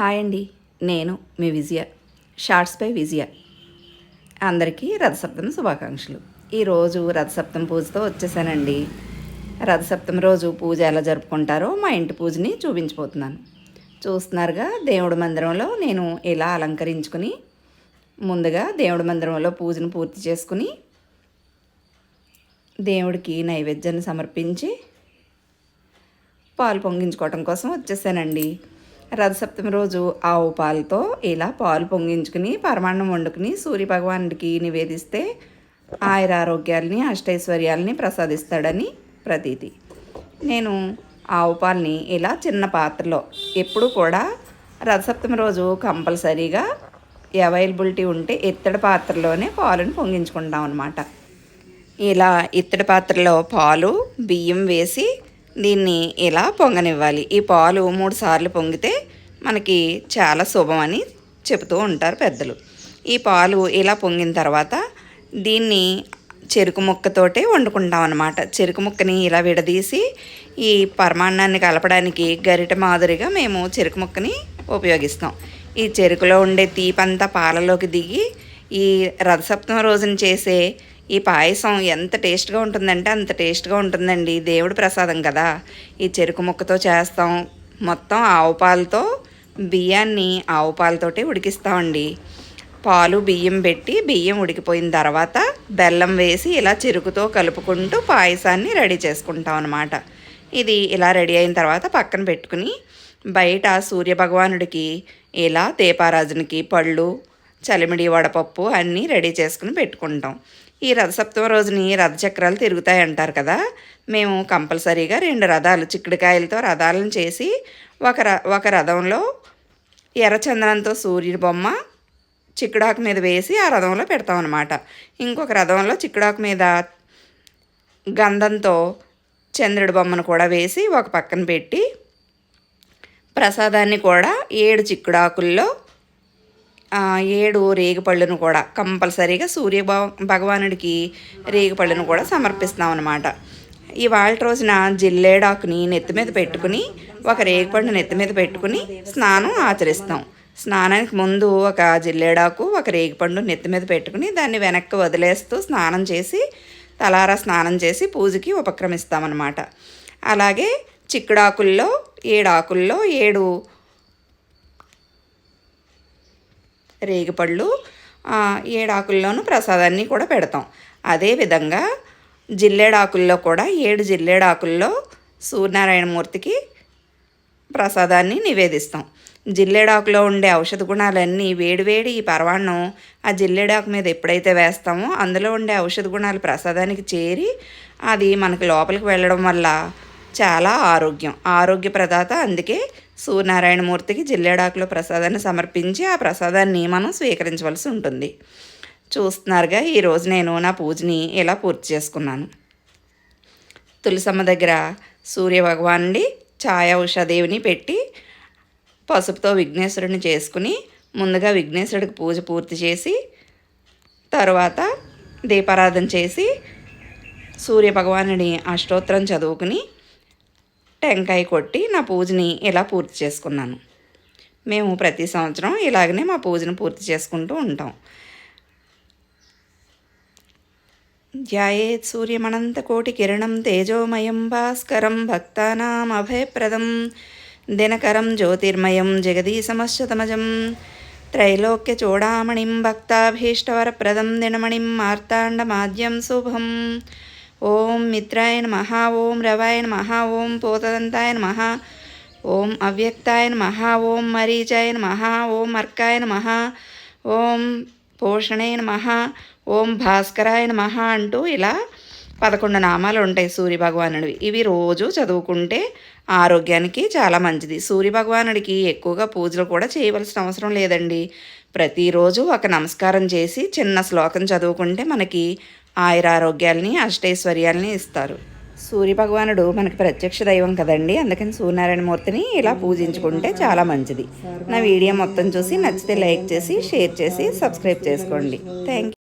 Hi అండి. నేను మీ విజయ. షార్ట్స్పై విజయ. అందరికీ రథసప్తమి శుభాకాంక్షలు. ఈరోజు రథసప్తమి పూజతో వచ్చేసానండి. రథసప్తమి రోజు పూజ ఎలా జరుపుకుంటారో మా ఇంటి పూజని చూపించిపోతున్నాను చూస్తున్నారుగా దేవుడి మందిరంలో నేను ఇలా అలంకరించుకుని ముందుగా దేవుడి మందిరంలో పూజను పూర్తి చేసుకుని దేవుడికి నైవేద్యాన్ని సమర్పించి పాలు పొంగించుకోవటం కోసం వచ్చేసానండి. రథసప్తమి రోజు ఆవు పాలతో ఇలా పాలు పొంగించుకుని పరమాన్నం వండుకుని సూర్య భగవానుడికి నివేదిస్తే ఆయుర ఆరోగ్యాలని అష్టైశ్వర్యాలని ప్రసాదిస్తాడని ప్రతీతి. నేను ఆవు పాలని ఇలా చిన్న పాత్రలో ఎప్పుడు కూడా రథసప్తమి రోజు కంపల్సరీగా అవైలబిలిటీ ఉంటే ఇత్తడి పాత్రలోనే పాలను పొంగించుకుంటాం అనమాట ఇలా ఇత్తడి పాత్రలో పాలు బియ్యం వేసి దీన్ని ఇలా పొంగనివ్వాలి? ఈ పాలు మూడు సార్లు పొంగితే మనకి చాలా శుభం అని చెబుతూ ఉంటారు పెద్దలు. ఈ పాలు ఇలా పొంగిన తర్వాత దీన్ని చెరుకు ముక్కతోటే వండుకుంటాం అనమాట చెరుకు ముక్కని ఇలా విడదీసి ఈ పరమాన్నాన్ని కలపడానికి గరిట మాదిరిగా మేము చెరుకు ముక్కని ఉపయోగిస్తాం. ఈ చెరుకులో ఉండే తీపంతా పాలలోకి దిగి ఈ రథసప్తమ రోజున చేసే ఈ పాయసం ఎంత టేస్ట్గా ఉంటుందంటే అంత టేస్ట్గా ఉంటుందండి. దేవుడి ప్రసాదం కదా. ఈ చెరుకు ముక్కతో చేస్తాం. మొత్తం ఆవు పాలతో బియ్యాన్ని ఆవు పాలతోటి ఉడికిస్తామండి. పాలు బియ్యం పెట్టి బియ్యం ఉడికిపోయిన తర్వాత బెల్లం వేసి ఇలా చెరుకుతో కలుపుకుంటూ పాయసాన్ని రెడీ చేసుకుంటాం అనమాట ఇది ఇలా రెడీ అయిన తర్వాత పక్కన పెట్టుకుని బయట సూర్యభగవానుడికి ఇలా దీపారాజునికి పళ్ళు చలిమిడి వడపప్పు అన్నీ రెడీ చేసుకుని పెట్టుకుంటాం. ఈ రథసప్తమ రోజుని రథచక్రాలు తిరుగుతాయి అంటారు కదా మేము కంపల్సరీగా రెండు రథాలు చిక్కుడుకాయలతో రథాలను చేసి ఒక ర ఒక రథంలో ఎర్రచందనంతో సూర్యుడి బొమ్మ చిక్కుడాకు మీద వేసి ఆ రథంలో పెడతాం అనమాట ఇంకొక రథంలో చిక్కుడాకు మీద గంధంతో చంద్రుడి బొమ్మను కూడా వేసి ఒక పక్కన పెట్టి ప్రసాదాన్ని కూడా ఏడు చిక్కుడాకుల్లో ఏడు రేగిపళ్ళను కూడా కంపల్సరీగా సూర్య భగవానుడికి రేగిపళ్ళను కూడా సమర్పిస్తాం అనమాట ఇవాళ రోజున జిల్లేడాకుని నెత్తి మీద పెట్టుకుని ఒక రేగిపండు నెత్తి మీద పెట్టుకుని స్నానం ఆచరిస్తాం. స్నానానికి ముందు ఒక జిల్లేడాకు ఒక రేగిపండు నెత్తి మీద పెట్టుకుని దాన్ని వెనక్కి వదిలేస్తూ స్నానం చేసి తలారా స్నానం చేసి పూజకి ఉపక్రమిస్తామన్నమాట. అలాగే చిక్కుడాకుల్లో ఏడాకుల్లో ఏడు రేగిపళ్ళు ఏడాకుల్లోనూ ప్రసాదాన్ని కూడా పెడతాం. అదేవిధంగా జిల్లేడాకుల్లో కూడా ఏడు జిల్లేడాకుల్లో సూర్యనారాయణమూర్తికి ప్రసాదాన్ని నివేదిస్తాం. జిల్లేడాకులో ఉండే ఔషధ గుణాలన్నీ వేడివేడి ఈ పర్వాణం ఆ జిల్లేడాకు మీద ఎప్పుడైతే వేస్తామో అందులో ఉండే ఔషధ గుణాలు ప్రసాదానికి చేరి అది మనకి లోపలికి వెళ్ళడం వల్ల చాలా ఆరోగ్యం ఆరోగ్య ప్రదాత అందుకే సూర్యనారాయణమూర్తికి జిల్లేడాకులో ప్రసాదాన్ని సమర్పించి ఆ ప్రసాదాన్ని మనం స్వీకరించవలసి ఉంటుంది. చూస్తున్నారుగా ఈరోజు నేను నా పూజని ఇలా పూర్తి చేసుకున్నాను. తులసమ్మ దగ్గర సూర్య భగవానుడి ఛాయ ఉషాదేవిని పెట్టి పసుపుతో విఘ్నేశ్వరుడిని చేసుకుని ముందుగా విఘ్నేశ్వరుడికి పూజ పూర్తి చేసి తర్వాత దీపారాధన చేసి సూర్య భగవానుడి అష్టోత్తరం చదువుకుని టెంకాయ కొట్టి నా పూజని ఇలా పూర్తి చేసుకున్నాను. మేము ప్రతి సంవత్సరం ఇలాగనే మా పూజను పూర్తి చేసుకుంటూ ఉంటాం. ధ్యాయేత్ సూర్యమనంతకోటి కిరణం తేజోమయం భాస్కరం భక్తానాం అభయప్రదం. దినకరం జ్యోతిర్మయం జగదీశమశ్చతమజం. త్రైలోక్య చూడామణిం భక్తాభీష్టవరప్రదం. దినమణిం మార్తాండమాద్యం శుభం. ఓం మిత్రాయ నమ ఓం రవాయ నమ ఓం పోతదంతాయ నమ ఓం అవ్యక్తాయ నమ ఓం మరీచాయ నమ ఓం అర్కాయ నమ ఓం పోషణే నమ ఓం భాస్కరాయ నమ అంటూ ఇలా పదకొండు నామాలు ఉంటాయి సూర్యభగవానుడివి. ఇవి రోజు చదువుకుంటే ఆరోగ్యానికి చాలా మంచిది. సూర్యభగవానుడికి ఎక్కువగా పూజలు కూడా చేయవలసిన అవసరం లేదండి. ప్రతిరోజు ఒక నమస్కారం చేసి చిన్న శ్లోకం చదువుకుంటే మనకి ఆయురారోగ్యాలని అష్టైశ్వర్యాలని ఇస్తారు. సూర్యభగవానుడు మనకి ప్రత్యక్ష దైవం కదండి. అందుకని సూర్యనారాయణమూర్తిని ఇలా పూజించుకుంటే చాలా మంచిది. నా వీడియో మొత్తం చూసి నచ్చితే లైక్ చేసి షేర్ చేసి సబ్స్క్రైబ్ చేసుకోండి. థ్యాంక్